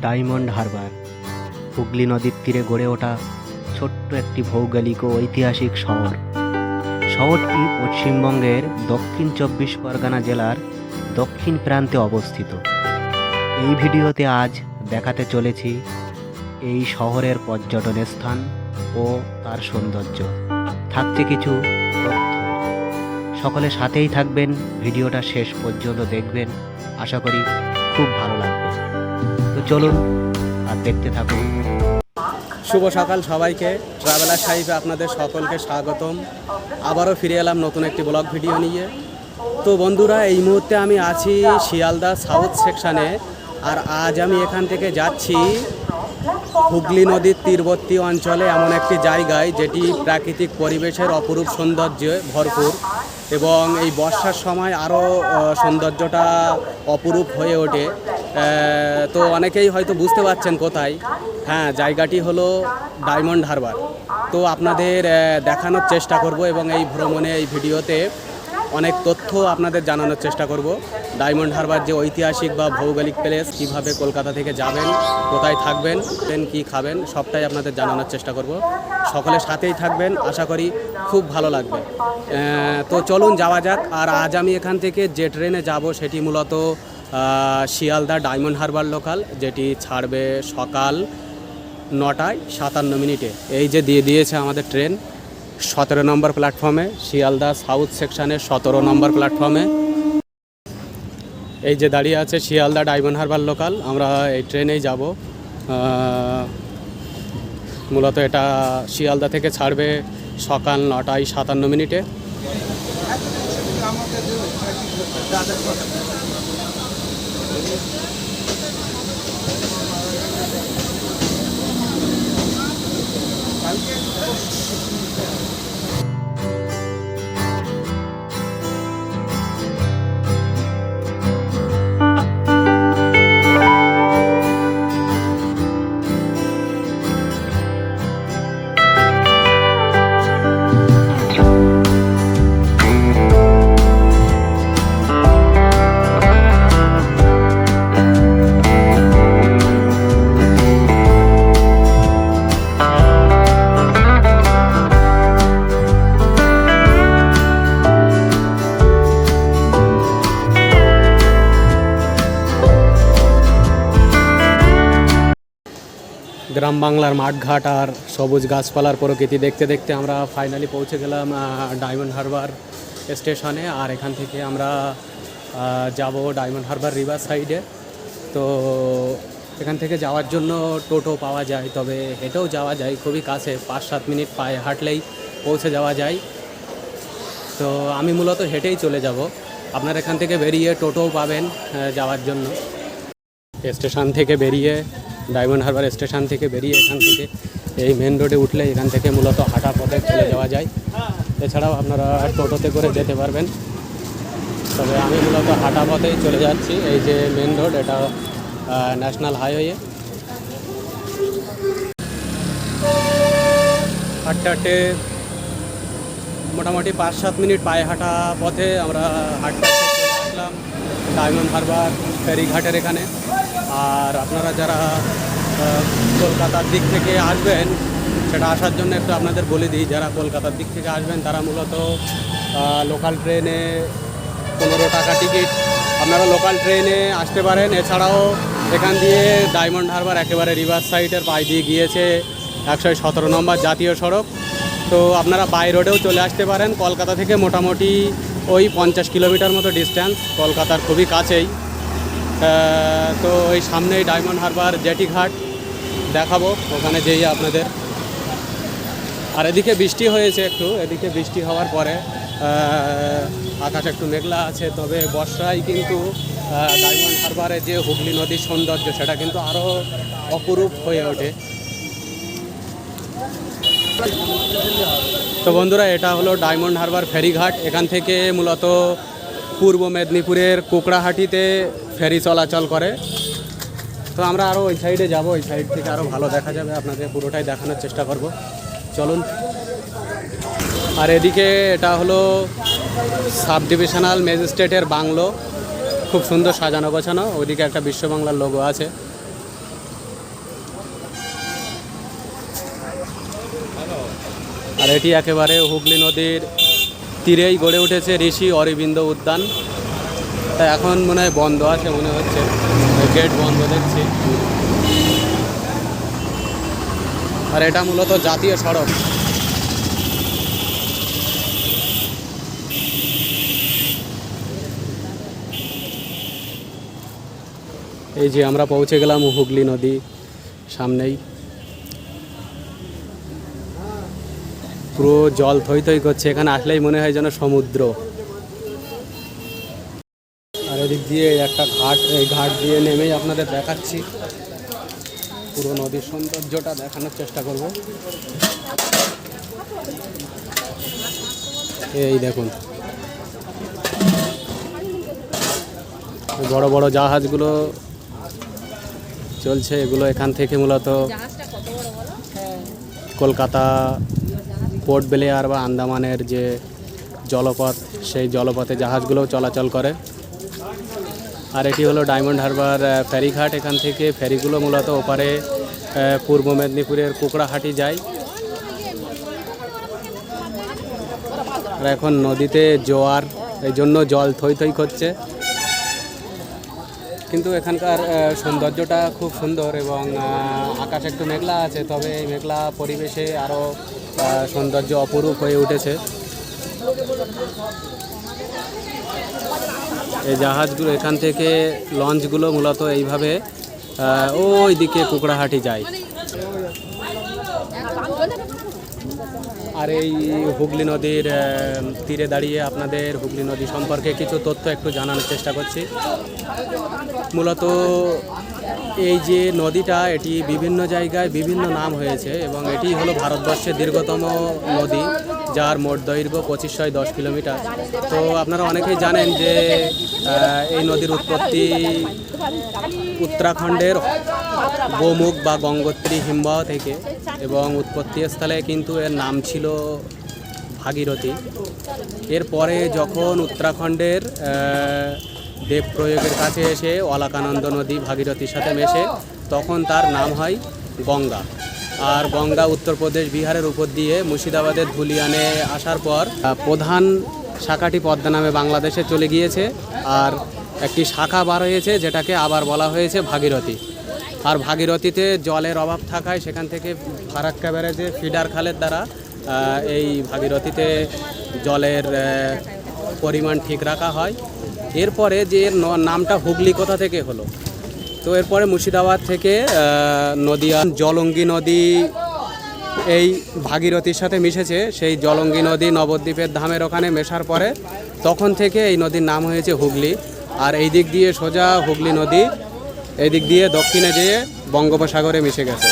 Diamond Harbour. Hooghly নদীর তীরে গড়ে ওঠা ছোট্ট একটি ভৌগোলিক ও ঐতিহাসিক শহর। শহরটি পশ্চিমবঙ্গের দক্ষিণ চব্বিশ পরগনা জেলার দক্ষিণ প্রান্তে অবস্থিত। এই ভিডিওতে আজ দেখাতে চলেছি এই শহরের পর্যটন স্থান ও তার সৌন্দর্য। থাকছে কিছু তথ্য। সকলে সাথেই থাকবেন, ভিডিওটা শেষ পর্যন্ত দেখবেন। আশা করি খুব ভালো লাগবে। চলুন আর দেখতে থাকুন। শুভ সকাল সবাইকে। ট্রাভেলার সাহিবে আপনাদের সকলকে স্বাগতম। আবারও ফিরে এলাম নতুন একটি ব্লগ ভিডিও নিয়ে। তো বন্ধুরা, এই মুহূর্তে আমি আছি শিয়ালদা সাউথ সেকশানে আর আজ আমি এখান থেকে যাচ্ছি হুগলি নদীর তীরবর্তী অঞ্চলে এমন একটি জায়গায়, যেটি প্রাকৃতিক পরিবেশের অপরূপ সৌন্দর্যে ভরপুর। এবং এই বর্ষার সময় আরও সৌন্দর্যটা অপরূপ হয়ে ওঠে। তো অনেকেই হয়তো বুঝতে পারছেন কোথায়। হ্যাঁ জায়গাটি হলো ডায়মন্ড হারবার। তো আপনাদের দেখানোর চেষ্টা করব এবং এই ভ্রমণে, এই ভিডিওতে অনেক তথ্য আপনাদের জানানোর চেষ্টা করব। ডায়মন্ড হারবার যে ঐতিহাসিক বা ভৌগোলিক প্লেস কীভাবে কলকাতা থেকে যাবেন, কোথায় থাকবেন, দেন কি খাবেন, সবটাই আপনাদের জানানোর চেষ্টা করব। সকলের সাথেই থাকবেন, আশা করি খুব ভালো লাগবে। তো চলুন যাওয়া যাক। আর আজ আমি এখান থেকে যে ট্রেনে যাব, সেটি মূলত শিয়ালদা ডায়মন্ড হারবার লোকাল, যেটি ছাড়বে সকাল নটায় সাতান্ন মিনিটে। এই যে দিয়ে দিয়েছে আমাদের ট্রেন, সতেরো নম্বর প্ল্যাটফর্মে, শিয়ালদা সাউথ সেকশনের সতেরো নম্বর প্ল্যাটফর্মে। এই যে দাঁড়িয়ে আছে শিয়ালদা ডায়মন্ড হারবার লোকাল, আমরা এই ট্রেনেই যাব। মূলত এটা শিয়ালদা থেকে ছাড়বে সকাল নটায় সাতান্ন মিনিটে। Thank you. গ্রাম বাংলার মাঠঘাট আর সবুজ গাছপালার প্রকৃতি দেখতে দেখতে আমরা ফাইনালি পৌঁছে গেলাম ডায়মন্ড হারবার স্টেশনে আর এখান থেকে আমরা যাব ডায়মন্ড হারবার রিভার সাইডে তো এখান থেকে যাওয়ার জন্য টোটো পাওয়া যায়, তবে হেঁটেও যাওয়া যায়, খুবই কাছে পাঁচ সাত মিনিট পায়ে হাঁটলেই পৌঁছে যাওয়া যায়। তো আমি মূলত হেঁটেই চলে যাব। আপনার এখান থেকে বেরিয়ে টোটোও পাবেন যাওয়ার জন্য। স্টেশন থেকে বেরিয়ে ডায়মন্ড হারবার স্টেশন থেকে বেরিয়ে এখান থেকে এই মেন রোডে উঠলে এখান থেকে মূলত হাঁটা পথে চলে যাওয়া যায়। এছাড়াও আপনারা টোটোতে করে যেতে পারবেন। তবে আমি মূলত হাঁটা পথেই চলে যাচ্ছি। এই যে মেন রোড এটা ন্যাশনাল হাইওয়ে হাঁটতে হাঁটতে মোটামুটি পাঁচ সাত মিনিট পায়ে হাঁটা পথে আমরা হাঁটতে হাঁটতে চলে আসলাম। ডায়মন্ড হারবার, ফেরিঘাটের এখানে। আর আপনারা যারা কলকাতার দিক থেকে আসবেন, সেটা আসার জন্য একটু আপনাদের বলে দিই, যারা কলকাতার দিক থেকে আসবেন, তারা মূলত লোকাল ট্রেনে পনেরো টাকা টিকিট আপনারা লোকাল ট্রেনে আসতে পারেন। এছাড়াও এখান দিয়ে ডায়মন্ড হারবার একেবারে রিভার সাইডের পাশ দিয়ে গিয়েছে একশো সতেরো নম্বর জাতীয় সড়ক। তো আপনারা বাই রোডেও চলে আসতে পারেন। কলকাতা থেকে মোটামুটি ওই পঞ্চাশ কিলোমিটার মতো ডিস্ট্যান্স কলকাতার খুবই কাছেই। তো ওই সামনেই ডায়মন্ড হারবার জেটি ঘাট দেখাবো। ওখানে যেই আপনাদের আর এদিকে বৃষ্টি হয়েছে একটু, এদিকে বৃষ্টি হওয়ার পরে আকাশ একটু মেঘলা আছে, তবে বর্ষায় কিন্তু ডায়মন্ড হারবারে যে হুগলি নদীর সৌন্দর্য, সেটা কিন্তু আরও অপরূপ হয়ে ওঠে। তো বন্ধুরা, এটা হলো ডায়মন্ড হারবার ফেরিঘাট। এখান থেকে মূলত পূর্ব মেদিনীপুরের কোকড়াহাটিতে ফেরি চলাচল করে। তো আমরা আরও ওই সাইডে যাব, ওই সাইড থেকে আরও ভালো দেখা যাবে, আপনাকে পুরোটাই দেখানোর চেষ্টা করব। চলুন। আর এদিকে এটা হলো সাব ডিভিশনাল ম্যাজিস্ট্রেটের বাংলো। খুব সুন্দর সাজানো গোছানো, ওইদিকে একটা বিশ্ব বাংলার লোগো আছে। আর এটি একেবারে হুগলি নদীর তীরেই গড়ে উঠেছে ঋষি অরবিন্দ উদ্যান। তা এখন মনে হয় বন্ধ আছে, মনে হচ্ছে। গেট বন্ধ দেখছি। আর এটা মূলত জাতীয় সড়ক। এই যে আমরা পৌঁছে গেলাম হুগলি নদী সামনেই। পুরো জল থই থই করছে, এখানে আসলেই মনে হয় যেন সমুদ্র। এদিক দিয়ে একটা ঘাট, এই ঘাট দিয়ে নেমেই আপনাদের দেখাচ্ছি। পুরো নদীর সৌন্দর্যটা দেখানোর চেষ্টা করব। এই দেখুন। বড় বড় জাহাজগুলো চলছে, এগুলো এখান থেকে মূলত কলকাতা, পোর্ট বেলেয়ার বা আন্দামানের যে জলপথ, সেই জলপথে জাহাজগুলোও চলাচল করে। আর এটি হলো ডায়মন্ড হারবার ফেরিঘাট। এখান থেকে ফেরিগুলো মূলত ওপারে পূর্ব মেদিনীপুরের কুকড়াহাটি যায়। আর এখন নদীতে জোয়ার, এই জন্য জল থই থই করছে। কিন্তু এখানকার সৌন্দর্যটা খুব সুন্দর এবং আকাশ একটু মেঘলা আছে, তবে এই মেঘলা পরিবেশে আরও সৌন্দর্য অপরূপ হয়ে উঠেছে। এই জাহাজগুলো এখান থেকে লঞ্চগুলো মূলত এইভাবে ওই দিকে কুকড়াহাটি যায়। আর এই হুগলি নদীর তীরে দাঁড়িয়ে আপনাদের হুগলি নদী সম্পর্কে কিছু তথ্য একটু জানানোর চেষ্টা করছি। মূলত এই যে নদীটা, এটি বিভিন্ন জায়গায় বিভিন্ন নাম হয়েছে এবং এটি হলো ভারতবর্ষের দীর্ঘতম নদী। যার মোট দৈর্ঘ্য পঁচিশশো দশ কিলোমিটার। তো আপনারা অনেকেই জানেন যে এই নদীর উৎপত্তি উত্তরাখণ্ডের গোমুখ বা গঙ্গোত্রী হিমবাহ থেকে এবং উৎপত্তি স্থলে কিন্তু এর নাম ছিল ভাগীরথী। এরপরে যখন উত্তরাখণ্ডের আহ, দেব প্রয়োগের কাছে এসে অলাকানন্দ নদী ভাগীরথীর সাথে মেশে তখন তার নাম হয় গঙ্গা। আর গঙ্গা উত্তরপ্রদেশ বিহারের উপর দিয়ে মুর্শিদাবাদের ধুলিয়ানে আসার পর প্রধান শাখাটি পদ্মা নামে বাংলাদেশে চলে গিয়েছে আর একটি শাখা বার হয়েছে যেটাকে আবার বলা হয়েছে ভাগীরথী। আর ভাগীরথীতে জলের অভাব থাকায় সেখান থেকে ফারাক্কা ব্যারেজে ফিডার খালের দ্বারা এই ভাগীরথীতে জলের পরিমাণ ঠিক রাখা হয়। এরপরে যে নামটা হুগলি কোথা থেকে হলো? তো এরপরে মুর্শিদাবাদ থেকে নদিয়া জলঙ্গি নদী এই ভাগীরথীর সাথে মিশেছে। সেই জলঙ্গি নদী নবদ্বীপের ধামের ওখানে মেশার পরে তখন থেকে এই নদীর নাম হয়েছে হুগলি। আর এই দিক দিয়ে সোজা হুগলি নদী, এই দিক দিয়ে দক্ষিণে যেয়ে বঙ্গোপসাগরে মিশে গেছে।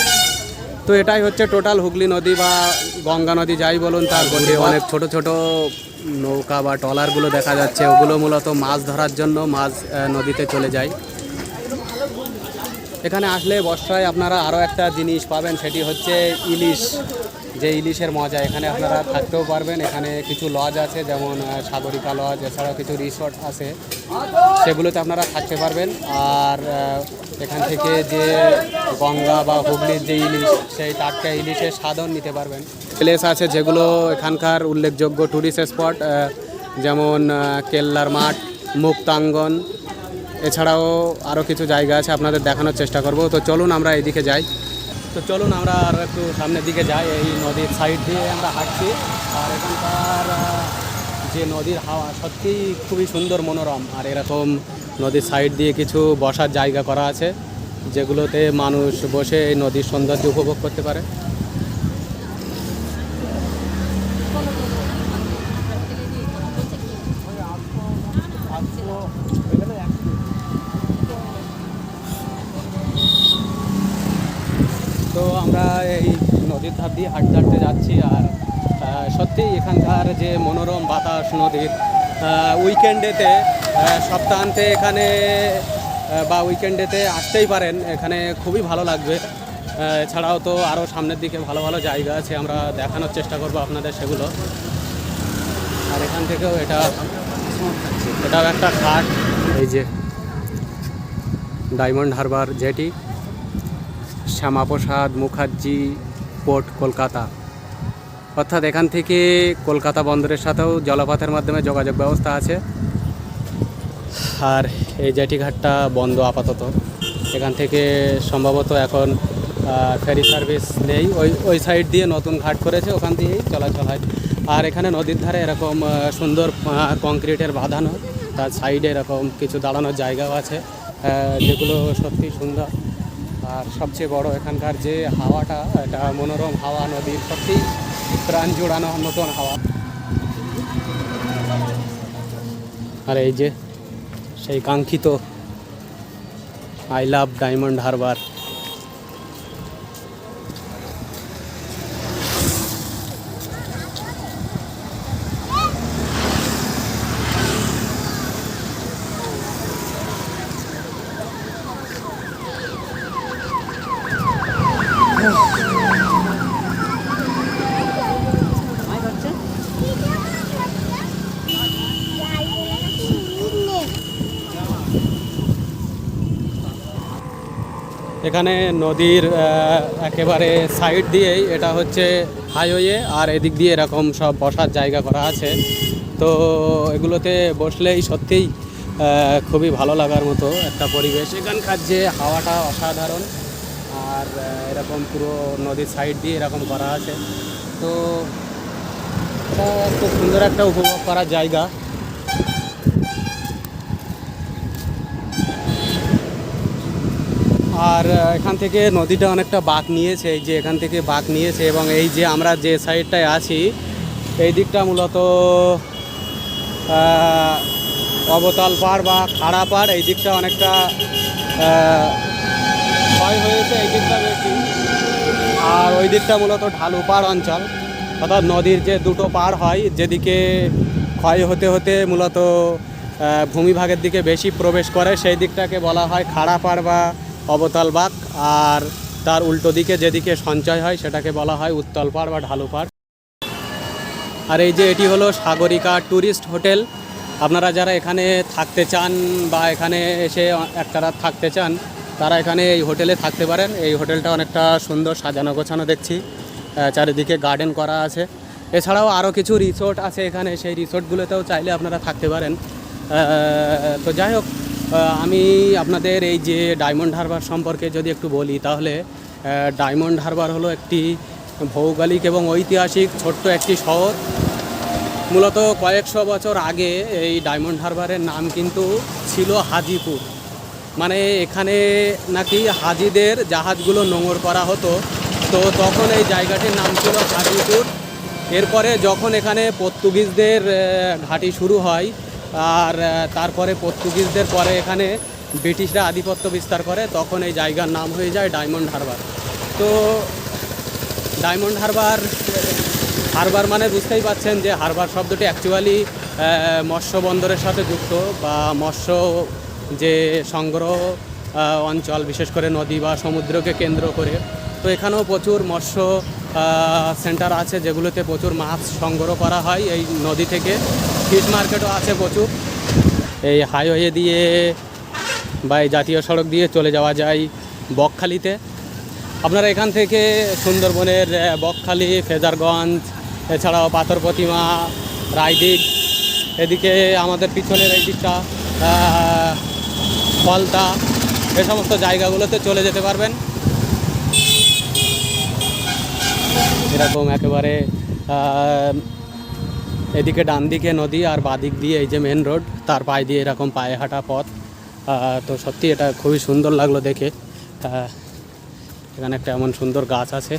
তো এটাই হচ্ছে টোটাল হুগলি নদী বা গঙ্গা নদী, যাই বলুন তার গন্ডি অনেক ছোট ছোট নৌকা বা ট্রলারগুলো দেখা যাচ্ছে। ওগুলো মূলত মাছ ধরার জন্য মাছ নদীতে চলে যায়। এখানে আসলে বর্ষায় আপনারা আরও একটা জিনিস পাবেন, সেটি হচ্ছে ইলিশ। যে ইলিশের মজা, এখানে আপনারা থাকতেও পারবেন। এখানে কিছু লজ আছে, যেমন সাগরিকা লজ এছাড়াও কিছু রিসর্ট আছে। সেগুলোতে আপনারা থাকতে পারবেন। আর এখান থেকে যে গঙ্গা বা হুগলির যে ইলিশ, সেই টাটকা ইলিশের স্বাদও নিতে পারবেন। প্লেস আছে যেগুলো এখানকার উল্লেখযোগ্য ট্যুরিস্ট স্পট যেমন কেল্লার মাঠ, মুক্তাঙ্গন এছাড়াও আরও কিছু জায়গা আছে আপনাদের দেখানোর চেষ্টা করব। তো চলুন আমরা এইদিকে যাই। তো চলুন আমরা আর একটু সামনের দিকে যাই, এই নদীর সাইড দিয়ে আমরা হাঁটছি। আর এখানকার যে নদীর হাওয়া সত্যিই খুবই সুন্দর মনোরম। আর এরকম নদীর সাইড দিয়ে কিছু বসার জায়গা করা আছে, যেগুলোতে মানুষ বসে এই নদীর সৌন্দর্য উপভোগ করতে পারে তো আমরা এই নদীর ধার দিয়ে হাঁটতে হাঁটতে যাচ্ছি আর সত্যিই এখানকার যে মনোরম বাতাস নদীর উইকেন্ডেতে সপ্তাহান্তে এখানে বা উইকেন্ডেতে আসতেই পারেন। এখানে খুবই ভালো লাগবে। এছাড়াও তো আরও সামনের দিকে ভালো ভালো জায়গা আছে, আমরা দেখানোর চেষ্টা করব আপনাদের সেগুলো। আর এখান থেকেও এটা, এটাও একটা ঘাট, এই যে Diamond Harbour jetty Shyama Prasad Mukherjee port Kolkata. অর্থাৎ এখান থেকে কলকাতা বন্দরের সাথেও জলপথের মাধ্যমে যোগাযোগ ব্যবস্থা আছে। আর এই জেটিঘাটটা বন্ধ আপাতত। এখান থেকে সম্ভবত এখন ফেরি সার্ভিস নেই। ওই ওই সাইড দিয়ে নতুন ঘাট করেছে, ওখান দিয়েই চলাচল হয়। আর এখানে নদীর ধারে এরকম সুন্দর কংক্রিটের বাঁধানো, তার সাইডে এরকম কিছু দাঁড়ানোর জায়গাও আছে। যেগুলো সত্যি সুন্দর। আর সবচেয়ে বড় এখানকার যে হাওয়াটা, এটা মনোরম হাওয়া, নদীর সত্যি প্রাণ জোড়ানো নতুন হাওয়া। আর এই যে সেই কাঙ্ক্ষিত আই লাভ ডায়মন্ড হারবার এখানে নদীর একেবারে সাইড দিয়েই এটা হচ্ছে হাইওয়ে আর এদিক দিয়ে এরকম সব বসার জায়গা করা আছে। তো এগুলোতে বসলেই সত্যিই খুবই ভালো লাগার মতো একটা পরিবেশ। এখানকার যে হাওয়াটা অসাধারণ, আর এরকম পুরো নদীর সাইড দিয়ে এরকম করা আছে। তো খুব সুন্দর একটা উপভোগ করার জায়গা। আর এখান থেকে নদীটা অনেকটা বাঁক নিয়েছে, এই যে এখান থেকে বাঁক নিয়েছে এবং এই যে আমরা যে সাইডটায় আছি, এই দিকটা মূলত অবতাল পাড় বা খাড়া পাড়, এই দিকটা অনেকটা ক্ষয় হয়েছে এই দিকটা বেশি। আর ওই দিকটা মূলত ঢালু পাড় অঞ্চল, অর্থাৎ নদীর যে দুটো পাড় হয়, যেদিকে ক্ষয় হতে হতে মূলত ভূমিভাগের দিকে বেশি প্রবেশ করে, সেই দিকটাকে বলা হয় খাড়া পাড় বা অবতল বাঁক আর তার উল্টো দিকে যেদিকে সঞ্চয় হয় সেটাকে বলা হয় উত্তল পাড় বা ঢালু পাড়। আর এই যে এটি হলো সাগরিকা ট্যুরিস্ট হোটেল। আপনারা যারা এখানে থাকতে চান বা এখানে এসে একটা রাত থাকতে চান, তারা এখানে এই হোটেলে থাকতে পারেন। এই হোটেলটা অনেকটা সুন্দর সাজানো গোছানো দেখছি। চারিদিকে গার্ডেন করা আছে। এছাড়াও আরও কিছু রিসোর্ট আছে এখানে। সেই রিসোর্টগুলোতেও চাইলে আপনারা থাকতে পারেন। তো যাই হোক আমি আপনাদের এই যে ডায়মন্ড হারবার সম্পর্কে যদি একটু বলি, তাহলে ডায়মন্ড হারবার হলো একটি ভৌগোলিক এবং ঐতিহাসিক ছোট্ট একটি শহর। মূলত কয়েকশো বছর আগে এই ডায়মন্ড হারবারের নাম কিন্তু ছিল হাজিপুর। মানে এখানে নাকি হাজিদের জাহাজগুলো নোঙর করা হতো। তো তখন এই জায়গাটির নাম ছিল হাজিপুর। এরপরে যখন এখানে পর্তুগিজদের ঘাঁটি শুরু হয় আর তারপরে পর্তুগিজদের পরে এখানে ব্রিটিশরা আধিপত্য বিস্তার করে, তখন এই জায়গার নাম হয়ে যায় ডায়মন্ড হারবার। তো ডায়মন্ড হারবার হারবার মানে বুঝতেই পাচ্ছেন যে হারবার শব্দটি অ্যাকচুয়ালি মৎস্য বন্দরের সাথে যুক্ত বা মৎস্য যে সংগ্রহ অঞ্চল, বিশেষ করে নদী বা সমুদ্রকে কেন্দ্র করে। তো এখানেও প্রচুর মৎস্য সেন্টার আছে যেগুলোতে প্রচুর মাছ সংগ্রহ করা হয় এই নদী থেকে। ফিশ মার্কেটও আছে প্রচুর। এই হাইওয়ে দিয়ে বা এই জাতীয় সড়ক দিয়ে চলে যাওয়া যায় বকখালিতে। আপনারা এখান থেকে সুন্দরবনের বকখালি, ফেজারগঞ্জ, এছাড়াও পাথর প্রতিমা রায়দিক এদিকে আমাদের পিছনের এই দিকটা ফলতা এ সমস্ত জায়গাগুলোতে চলে যেতে পারবেন। এরকম একেবারে এদিকে ডান দিকে নদী আর বাদিক দিয়ে এই যে মেন রোড তার পায়ে দিয়ে এরকম পায়ে হাঁটা পথ। তো সত্যি এটা খুবই সুন্দর লাগল দেখে। এখানে একটা এমন সুন্দর গাছ আছে।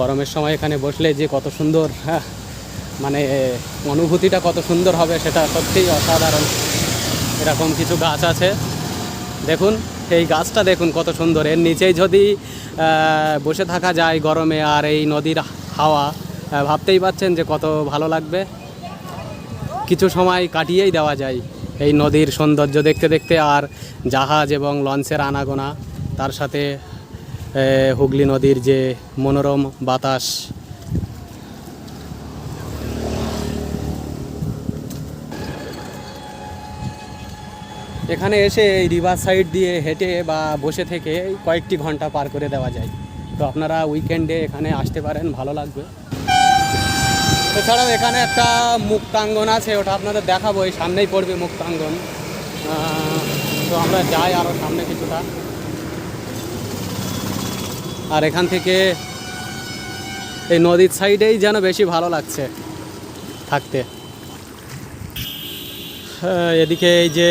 গরমের সময় এখানে বসলে যে কত সুন্দর হ্যাঁ মানে অনুভূতিটা কত সুন্দর হবে সেটা সত্যিই অসাধারণ। এরকম কিছু গাছ আছে। দেখুন, এই গাছটা দেখুন কত সুন্দর। এর নিচেই যদি বসে থাকা যায় গরমে আর এই নদীর হাওয়া ভাবতেই পাচ্ছেন যে কত ভালো লাগবে। কিছু সময় কাটিয়েই দেওয়া যায় এই নদীর সৌন্দর্য দেখতে দেখতে আর জাহাজ এবং লঞ্চের আনাগোনা, তার সাথে হুগলি নদীর যে মনোরম বাতাস। এখানে এসে এই রিভার সাইড দিয়ে হেঁটে বা বসে থেকে কয়েকটি ঘণ্টা পার করে দেওয়া যায়। তো আপনারা উইকেন্ডে এখানে আসতে পারেন, ভালো লাগবে। এছাড়াও এখানে একটা মুক্তাঙ্গন আছে, ওটা আপনাদের দেখাবো, এই সামনেই পড়বে মুক্তাঙ্গন। তো আমরা যাই আরও সামনে কিছুটা। আর এখান থেকে এই নদীর সাইডেই যেন বেশি ভালো লাগছে থাকতে। এদিকে এই যে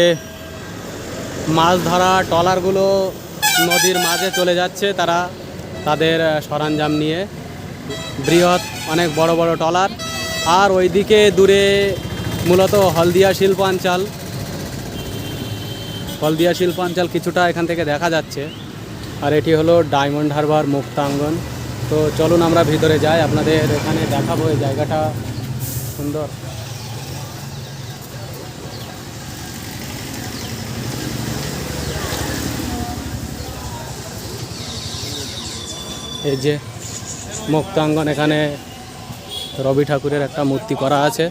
মাছ ধরা ট্রলারগুলো নদীর মাঝে চলে যাচ্ছে, তারা তাদের সরঞ্জাম নিয়ে। বৃহৎ, অনেক বড় বড় ট্রলার। আর ওইদিকে দূরে মূলত হলদিয়া শিল্পাঞ্চল। হলদিয়া শিল্পাঞ্চল কিছুটা এখান থেকে দেখা যাচ্ছে। আর এটি হলো ডায়মন্ড হারবার মুক্তাঙ্গন। তো চলুন আমরা ভিতরে যাই, আপনাদের এখানে দেখাবো এই জায়গাটা সুন্দর। এই যে মুক্তাঙ্গন এখানে রবি ঠাকুরের একটা মূর্তি করা আছে।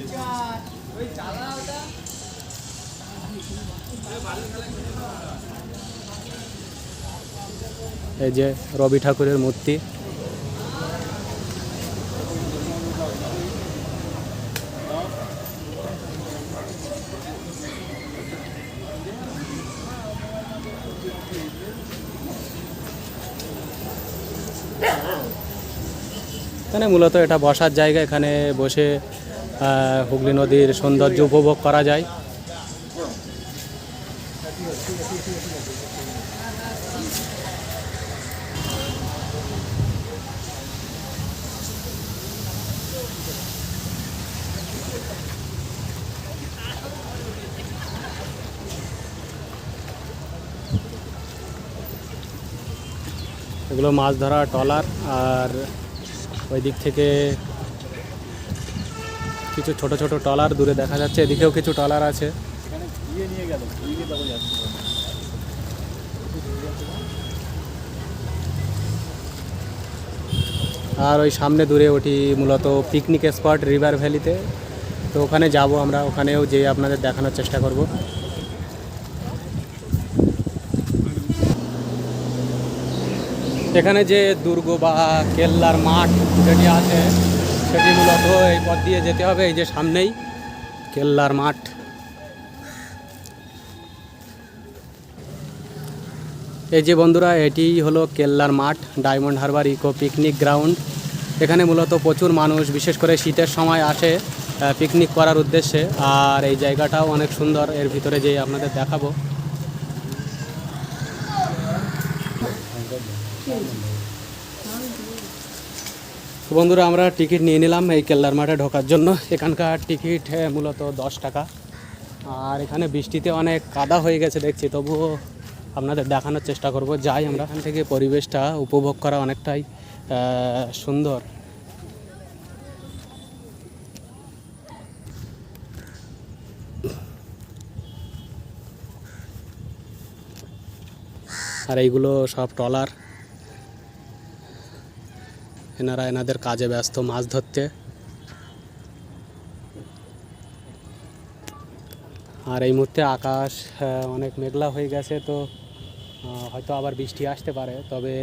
এই যে রবি ঠাকুরের মূর্তি। এখানে মূলত এটা বসার জায়গা, এখানে বসে হুগলি নদীর সৌন্দর্য উপভোগ করা যায়। এগুলো মাছ ধরা ট্রলার আর ওই দিক থেকে কিছু ছোট ছোট ট্রলার দূরে দেখা যাচ্ছে, এদিকেও কিছু ট্রলার আছে। আর ওই সামনে দূরে ওটি মূলত পিকনিক স্পট রিভার ভ্যালিতে তো ওখানে যাব আমরা, ওখানেও যেয়ে আপনাদের দেখানোর চেষ্টা করব। এখানে যে দুর্গ বা কেল্লার মাঠ যেটি আছে, সেটি মূলত এই পথ দিয়ে যেতে হবে, এই যে সামনেই কেল্লার মাঠ। এই যে বন্ধুরা, এটি হলো কেল্লার মাঠ, Diamond Harbour eco picnic ground. এখানে মূলত প্রচুর মানুষ, বিশেষ করে শীতের সময় আসে পিকনিক করার উদ্দেশ্যে। আর এই জায়গাটাও অনেক সুন্দর, এর ভিতরে যেয়ে আপনাদের দেখাবো। তো বন্ধুরা, আমরা টিকিট নিয়ে নিলাম এই কেল্লার মাঠে ঢোকার জন্য। এখানকার টিকিট মূলত দশ টাকা। আর এখানে বৃষ্টিতে অনেক কাদা হয়ে গেছে দেখছি, তবুও আপনাদের দেখানোর চেষ্টা করব। যাই আমরা। এখান থেকে পরিবেশটা উপভোগ করা অনেকটাই সুন্দর। আর এইগুলো সব ট্রলার। এনারা এনাদের কাজে ব্যস্ত মাছ ধরতে। আর এই মুহূর্তে আকাশ অনেক মেঘলা হয়ে গেছে তো হয়তো আবার বৃষ্টি আসতে পারে। তবে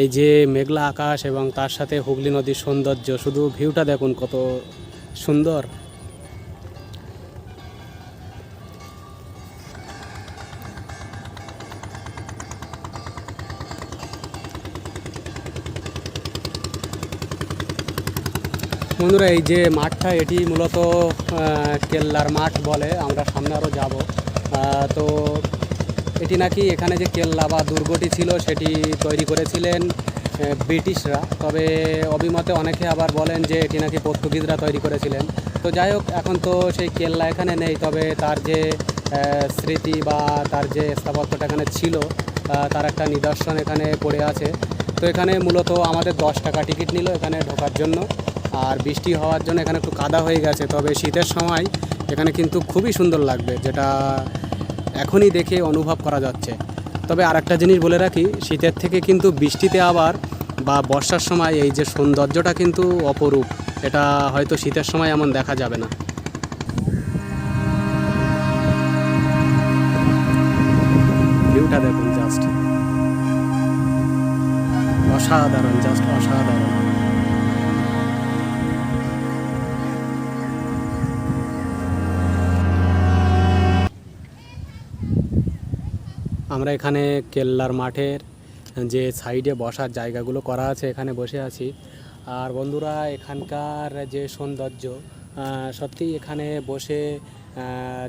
এই যে মেঘলা আকাশ এবং তার সাথে হুগলি নদীর সৌন্দর্য, শুধু ভিউটা দেখুন কত সুন্দর। বন্ধুরা, এই যে মাঠটা, এটি মূলত কেল্লার মাঠ বলে আমরা সামনে আরও যাব। তো এটি নাকি এখানে যে কেল্লা বা দুর্গটি ছিল, সেটি তৈরি করেছিলেন ব্রিটিশরা। তবে অভিমতে অনেকে আবার বলেন যে এটি নাকি পর্তুগিজরা তৈরি করেছিলেন। তো যাই হোক, এখন তো সেই কেল্লা এখানে নেই, তবে তার যে স্মৃতি বা তার যে স্থাপত্যটা এখানে ছিল তার একটা নিদর্শন এখানে পড়ে আছে। তো এখানে মূলত আমাদের দশ টাকা টিকিট নিল এখানে ঢোকার জন্য। আর বৃষ্টি হওয়ার জন্য এখানে একটু কাদা হয়ে গেছে, তবে শীতের সময় এখানে কিন্তু খুবই সুন্দর লাগবে, যেটা এখনই দেখে অনুভব করা যাচ্ছে। তবে আর একটা জিনিস বলে রাখি, শীতের থেকে কিন্তু বৃষ্টিতে আবার বা বর্ষার সময় এই যে সৌন্দর্যটা কিন্তু অপরূপ, এটা হয়তো শীতের সময় এমন দেখা যাবে না। দেখুন জাস্ট অসাধারণ জাস্ট অসাধারণ। আমরা এখানে কেল্লার মাঠের যে সাইডে বসার জায়গাগুলো করা আছে, এখানে বসে আছি। আর বন্ধুরা, এখানকার যে সৌন্দর্য সত্যিই এখানে বসে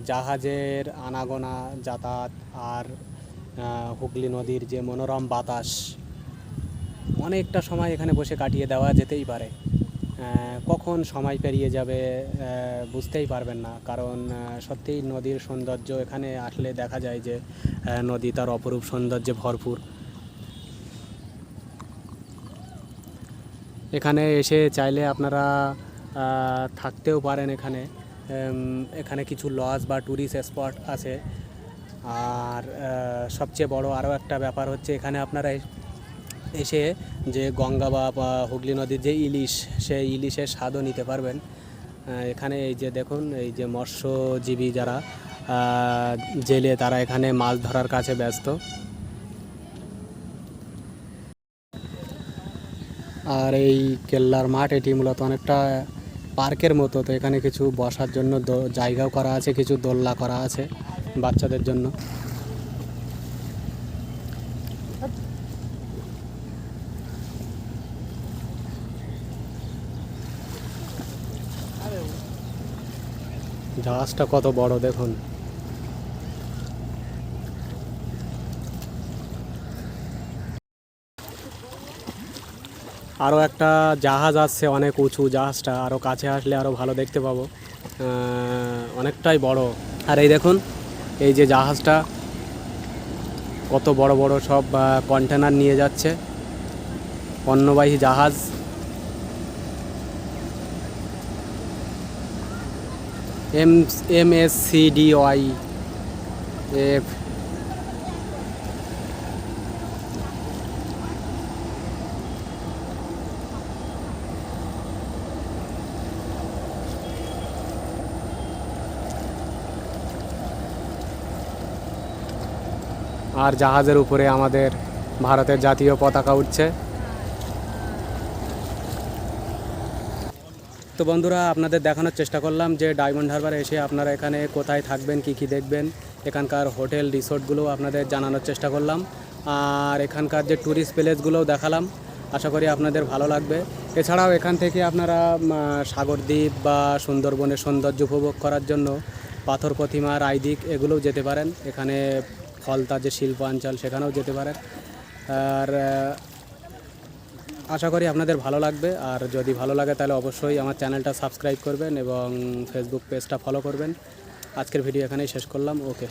জাহাজের আনাগোনা, যাতায়াত আর হুগলি নদীর যে মনোরম বাতাস, অনেকটা সময় এখানে বসে কাটিয়ে দেওয়া যেতেই পারে। কখন সময় পেরিয়ে যাবে বুঝতেই পারবেন না। কারণ সত্যিই নদীর সৌন্দর্য এখানে আসলে দেখা যায় যে নদী তার অপরূপ সৌন্দর্যে ভরপুর। এখানে এসে চাইলে আপনারা থাকতেও পারেন এখানে। এখানে কিছু লজ বা ট্যুরিস্ট স্পট আছে। আর সবচেয়ে বড় আরও একটা ব্যাপার হচ্ছে, এখানে আপনারা এসে যে গঙ্গা বা হুগলি নদীর যে ইলিশ, সেই ইলিশের স্বাদও নিতে পারবেন। এখানে এই যে দেখুন, এই যে মৎস্যজীবী যারা জেলে তারা এখানে মাছ ধরার কাছে ব্যস্ত। আর এই কেল্লার মাঠ, এটি মূলত অনেকটা পার্কের মতো, তো এখানে কিছু বসার জন্য জায়গাও করা আছে, কিছু দোলনা করা আছে বাচ্চাদের জন্য। জাহাজটা কত বড় দেখুন। আরও একটা জাহাজ আসছে, অনেক উঁচু জাহাজটা। আরও কাছে আসলে আরও ভালো দেখতে পাবো। অনেকটাই বড়। আর এই দেখুন, এই যে জাহাজটা কত বড় বড় সব কন্টেনার নিয়ে যাচ্ছে। পণ্যবাহী জাহাজ। M M S C D Y, F. আর জাহাজের উপরে আমাদের ভারতের জাতীয় পতাকা উঠছে। তো বন্ধুরা, আপনাদের দেখানোর চেষ্টা করলাম যে ডায়মন্ড হারবার এসে আপনারা এখানে কোথায় থাকবেন, কি কি দেখবেন। এখানকার হোটেল, রিসোর্টগুলো আপনাদের জানানোর চেষ্টা করলাম। আর এখানকার যে ট্যুরিস্ট প্লেসগুলোও দেখালাম। আশা করি আপনাদের ভালো লাগবে। এছাড়াও এখান থেকে আপনারা সাগরদ্বীপ বা সুন্দরবনের সৌন্দর্য উপভোগ করার জন্য পাথর প্রতিমা রায়দিক এগুলোও যেতে পারেন। এখানে ফলতা যে শিল্পাঞ্চল সেখানেও যেতে পারেন। আর আশা করি আপনাদের ভালো লাগবে। আর যদি ভালো লাগে তাহলে অবশ্যই আমার চ্যানেলটা সাবস্ক্রাইব করবেন এবং ফেসবুক পেজটা ফলো করবেন। আজকের ভিডিও এখানেই শেষ করলাম। ওকে